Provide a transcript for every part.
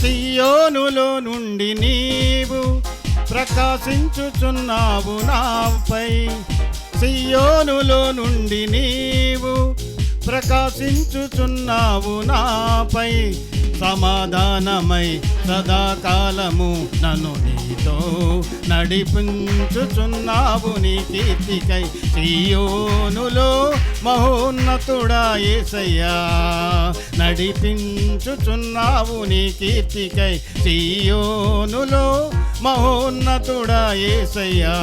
సియోనులో నుండి నీవు ప్రకాశించుచున్నావు నాపై. సియోనులో నుండి నీవు ప్రకాశించుచున్నావు నాపై. సమాధానమై సదాకాలము నన్ను నీతో నడిపించుచున్నావు నీ కీర్తికై. సియోనులో మహోన్నతుడా ఏసయ్యా నడిపించుచున్నావు నీ కీర్తికై. సియోనులో మహోన్నతుడా ఏసయ్యా.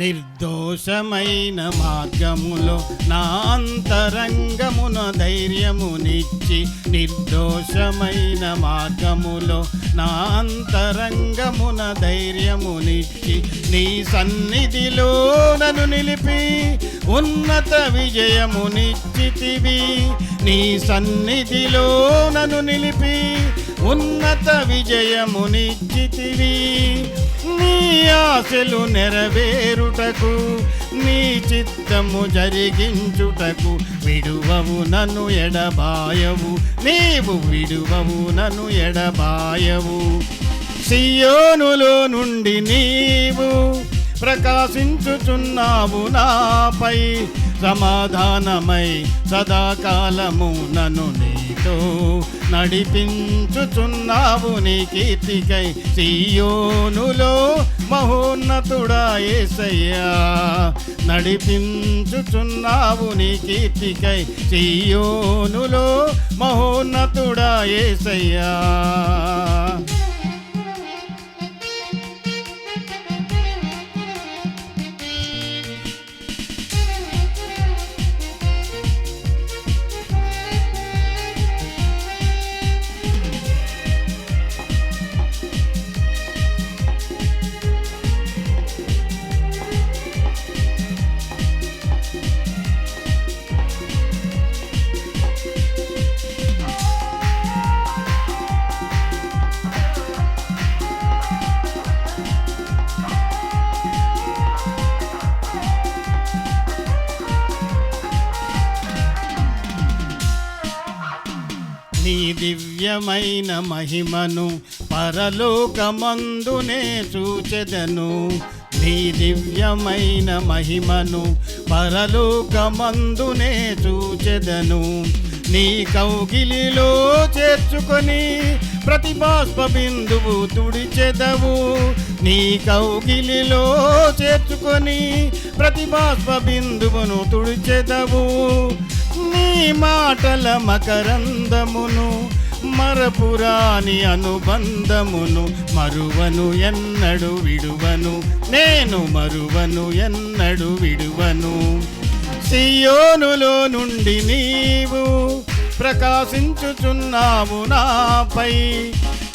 నిర్దోషమైన మార్గములో నా అంతరంగమున ధైర్యమునిచ్చి నిర్దోషమైన మార్గములో నా అంతరంగమున ధైర్యమునిచ్చి నీ సన్నిధిలో నన్ను నిలిపి ఉన్నత విజయమునిచ్చితివి నీ సన్నిధిలో నన్ను నిలిపి ఉన్నత విజయమునిచ్చితివి. నీ ఆశలు నెరవేరుటకు నీ చిత్తము జరిగించుటకు విడువవు నన్ను ఎడబాయవు. నీవు విడువవు నన్ను ఎడబాయవు. సియోనులో నుండి నీవు ప్రకాశించుచున్నావు నాపై సమాధానమై సదాకాలము నన్ను నీతో నడిపించుచున్నావు నీ కీర్తికై సీయోనులో మహోన్నతుడా ఏసయ్యా. నడిపించుచున్నావు నీ కీర్తికై సీయోనులో మహోన్నతుడా ఏసయ్యా. నీ దివ్యమైన మహిమను పరలోకమందునే చూచెదను. నీ దివ్యమైన మహిమను పరలోకమందునే చూచెదను. నీ కౌగిలిలో చేర్చుకొని ప్రతి బాష్ప బిందువు తుడిచెదవు. నీ కౌగిలిలో చేర్చుకొని ప్రతి బాష్ప బిందువును తుడిచెదవు. నీ మాటల మకరందమును మరపురాని అనుబంధమును మరువను ఎన్నడు విడువను నేను మరువను ఎన్నడు విడువను. సియోనులో నుండి నీవు ప్రకాశించుచున్నావు నాపై.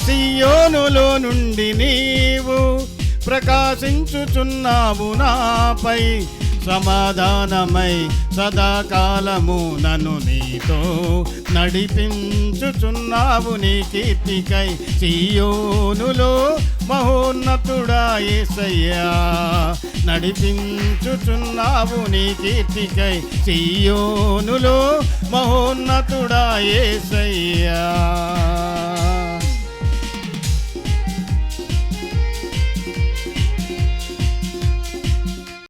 సియోనులో నుండి నీవు ప్రకాశించుచున్నావు నాపై. సమాధానమై సదాకాలము నన్ను నీతో నడిపించుచున్నావు నీ కీర్తికై సీయోనులో మహోన్నతుడా యేసయ్యా నడిపించుచున్నావు నీ కీర్తికై సీయోనులో మహోన్నతుడా యేసయ్యా